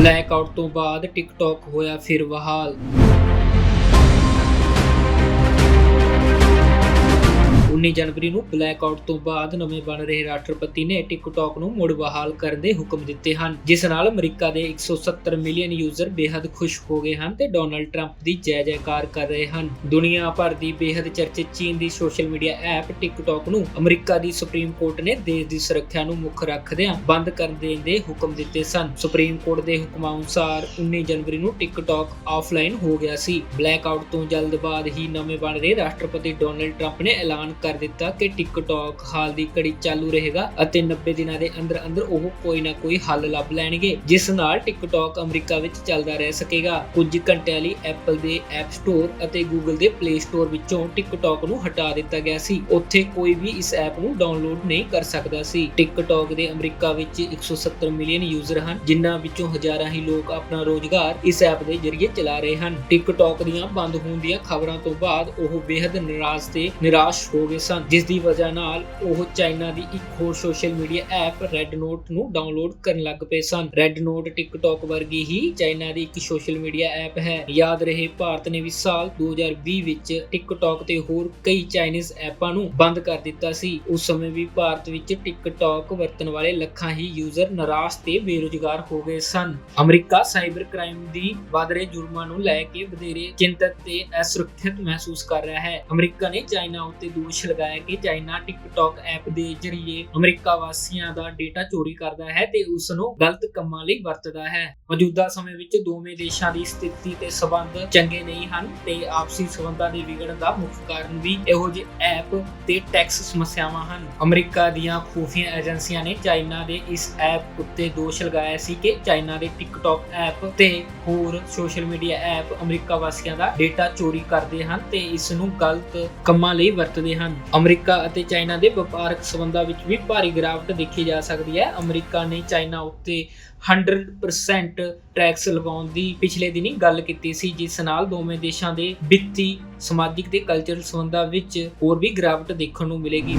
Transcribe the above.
Black out ਤੋਂ ਬਾਅਦ TikTok ਹੋਇਆ ਫਿਰ ਬਹਾਲ ਜਨਵਰੀ ਨੂੰ ਬਲੈਕ ਆਊਟ ਤੋਂ ਬਾਅਦ ਨਵੇਂ ਬਣ ਰਹੇ ਰਾਸ਼ਟਰਪਤੀ ਨੇ ਟਿਕਟੌਕ ਨੂੰ ਮੁੜ ਬਹਾਲ ਕਰਨ ਦੇ ਹੁਕਮ ਦਿੱਤੇ ਹਨ, ਜਿਸ ਨਾਲ ਅਮਰੀਕਾ ਦੇ 170 ਮਿਲੀਅਨ ਯੂਜ਼ਰ ਬੇहद ਖੁਸ਼ ਹੋ ਗਏ ਹਨ ਤੇ ਡੋਨਲਡ ਟਰੰਪ ਦੀ ਜੈ ਜੈਕਾਰ ਕਰ ਰਹੇ ਹਨ। ਦੁਨੀਆ ਭਰ ਦੀ ਬੇहद ਚਰਚਿਤ ਚੀਨ ਦੀ ਸੋਸ਼ਲ ਮੀਡੀਆ ਐਪ ਟਿਕਟੌਕ ਨੂੰ ਅਮਰੀਕਾ ਦੀ ਸੁਪਰੀਮ ਕੋਰਟ ਨੇ ਦੇਸ਼ ਦੀ ਸੁਰੱਖਿਆ ਨੂੰ ਮੁੱਖ ਰੱਖਦਿਆਂ ਬੰਦ ਕਰਨ ਦੇਣ ਦੇ ਹੁਕਮ ਦਿੱਤੇ ਸਨ। ਸੁਪਰੀਮ ਕੋਰਟ ਦੇ ਹੁਕਮਾਂ ਅਨੁਸਾਰ 19 ਜਨਵਰੀ ਨੂੰ ਟਿਕਟੌਕ ਆਫਲਾਈਨ ਹੋ ਗਿਆ ਸੀ। ਬਲੈਕ ਆਊਟ ਤੋਂ ਜਲਦ ਬਾਅਦ ਹੀ ਨਵੇਂ ਬਣ ਰਹੇ ਰਾਸ਼ਟਰਪਤੀ ਡੋਨਲਡ ਟਰੰਪ ਨੇ ਐਲਾਨ ਕਰ ਦਿੱਤਾ ਕਿ ਟਿਕਟੌਕ ਹਾਲ ਦੀ ਘੜੀ ਚਾਲੂ ਰਹੇਗਾ ਅਤੇ 90 ਦਿਨਾਂ ਦੇ ਅੰਦਰ ਅੰਦਰ ਉਹ ਕੋਈ ਨਾ ਕੋਈ ਹੱਲ ਲੱਭ ਲੈਣਗੇ, ਜਿਸ ਨਾਲ ਟਿਕਟੌਕ ਅਮਰੀਕਾ ਵਿੱਚ ਚੱਲਦਾ ਰਹਿ ਸਕੇਗਾ। ਕੁਝ ਘੰਟਿਆਂ ਲਈ ਐਪਲ ਦੇ ਐਪ ਸਟੋਰ ਅਤੇ ਗੂਗਲ ਦੇ ਪਲੇ ਸਟੋਰ ਵਿੱਚੋਂ ਟਿਕਟੌਕ ਨੂੰ ਹਟਾ ਦਿੱਤਾ ਗਿਆ ਸੀ। ਉੱਥੇ ਕੋਈ ਵੀ ਇਸ ਐਪ ਨੂੰ ਡਾਊਨਲੋਡ ਨਹੀਂ ਕਰ ਸਕਦਾ ਸੀ। ਟਿਕਟੌਕ ਦੇ ਅਮਰੀਕਾ ਵਿੱਚ 170 ਮਿਲੀਅਨ ਯੂਜ਼ਰ ਹਨ, ਜਿਨ੍ਹਾਂ ਵਿੱਚੋਂ ਹਜ਼ਾਰਾਂ ਹੀ ਲੋਕ ਆਪਣਾ ਰੋਜ਼ਗਾਰ ਇਸ ਐਪ ਦੇ ਜ਼ਰੀਏ ਚਲਾ ਰਹੇ ਹਨ। ਟਿਕਟੌਕ ਦੀਆਂ ਬੰਦ ਹੋਣ ਦੀਆਂ ਖਬਰਾਂ ਤੋਂ ਬਾਅਦ ਉਹ ਬੇहद ਨਿਰਾਸ਼ ਤੇ ਨਿਰਾਸ਼ ਹੋ ਗਏ ਸਨ ਜਿਸ ਦੀ ਵਜ੍ਹਾ ਨਾਲ ਉਹ ਚਾਈਨਾ ਦੀ ਇੱਕ ਹੋਰ social media app red note ਨੂੰ ਡਾਊਨਲੋਡ ਕਰਨ ਲੱਗ ਪਏ ਸਨ। ਰੈੱਡ ਨੋਟ ਟਿਕਟੌਕ ਵਰਗੀ ਹੀ ਚਾਈਨਾ ਦੀ ਇੱਕ ਸੋਸ਼ਲ ਮੀਡੀਆ ਐਪ ਹੈ। ਯਾਦ ਰਹੇ, ਭਾਰਤ ਨੇ ਵੀ ਸਾਲ 2020 ਵਿੱਚ ਟਿਕਟੌਕ ਤੇ ਹੋਰ ਕਈ ਚਾਈਨੀਜ਼ ਐਪਾਂ ਨੂੰ ਬੰਦ ਕਰ ਦਿੱਤਾ ਸੀ। ਉਸ ਸਮੇਂ ਵੀ ਭਾਰਤ ਵਿੱਚ ਟਿਕਟੌਕ ਵਰਤਣ ਵਾਲੇ ਲੱਖਾਂ ਹੀ ਯੂਜ਼ਰ ਨਿਰਾਸ਼ ਤੇ ਬੇਰੁਜ਼ਗਾਰ ਹੋ ਗਏ ਸਨ। ਅਮਰੀਕਾ ਸਾਈਬਰ ਕ੍ਰਾਈਮ ਦੀ ਵਧ ਰਹੇ ਜੁਰਮਾਂ ਨੂੰ ਲੈ ਕੇ ਵਧੇਰੇ ਚਿੰਤਤ ਤੇ ਅਸੁਰੱਖਿਅਤ ਮਹਿਸੂਸ ਕਰ ਰਿਹਾ ਹੈ। ਅਮਰੀਕਾ ਨੇ ਚਾਈਨਾ ਉੱਤੇ ਦੋਸ਼ ਲਗਾਇਆ ਕਿ ਚਾਈਨਾ ਟਿਕਟੌਕ ਐਪ ਦੇ ਜ਼ਰੀਏ ਅਮਰੀਕਾ ਵਾਸੀਆਂ ਦਾ ਡੇਟਾ ਚੋਰੀ ਕਰਦਾ ਹੈ ਤੇ ਉਸ ਨੂੰ ਗਲਤ ਕੰਮਾਂ ਲਈ ਵਰਤਦਾ ਹੈ। ਮੌਜੂਦਾ ਸਮੇਂ ਵਿੱਚ ਦੋਵੇਂ ਦੇਸ਼ਾਂ ਦੀ ਸਥਿਤੀ ਤੇ ਸਬੰਧ ਚੰਗੇ ਨਹੀਂ ਹਨ ਤੇ ਆਪਸੀ ਸਬੰਧਾਂ ਦੇ ਵਿਗੜਨ ਦਾ ਮੁੱਖ ਕਾਰਨ ਵੀ ਇਹੋ ਜਿਹੇ ਐਪ ਤੇ ਟੈਕਸ ਸਮੱਸਿਆਵਾਂ ਹਨ। ਅਮਰੀਕਾ ਦੀਆਂ ਖੂਫੀਆ ਏਜੰਸੀਆਂ ਨੇ ਚਾਈਨਾ ਦੇ ਇਸ ਐਪ ਉੱਤੇ ਦੋਸ਼ ਲਗਾਇਆ ਸੀ ਕਿ ਚਾਈਨਾ ਦੇ ਟਿਕਟੌਕ ਐਪ ਤੇ ਹੋਰ ਸੋਸ਼ਲ ਮੀਡੀਆ ਐਪ ਅਮਰੀਕਾ ਵਾਸੀਆਂ ਦਾ ਡੇਟਾ ਚੋਰੀ ਕਰਦੇ ਹਨ ਤੇ ਇਸ ਨੂੰ ਗਲਤ ਕੰਮਾਂ ਲਈ ਵਰਤਦੇ ਹਨ। ਅਮਰੀਕਾ ਅਤੇ ਚਾਈਨਾ ਦੇ ਵਪਾਰਕ ਸਬੰਧਾਂ ਵਿੱਚ ਵੀ ਭਾਰੀ ਗਿਰਾਵਟ ਦੇਖੀ ਜਾ ਸਕਦੀ ਹੈ। ਅਮਰੀਕਾ ਨੇ ਚਾਈਨਾ ਉੱਤੇ 100% ਟੈਕਸ ਲਗਾਉਣ ਦੀ ਪਿਛਲੇ ਦਿਨੀ ਗੱਲ ਕੀਤੀ ਸੀ, ਜਿਸ ਨਾਲ ਦੋਵੇਂ ਦੇਸ਼ਾਂ ਦੇ ਵਿੱਤੀ, ਸਮਾਜਿਕ ਤੇ ਕਲਚਰਲ ਸਬੰਧਾਂ ਵਿੱਚ ਹੋਰ ਵੀ ਗਿਰਾਵਟ ਦੇਖਣ ਨੂੰ ਮਿਲੇਗੀ।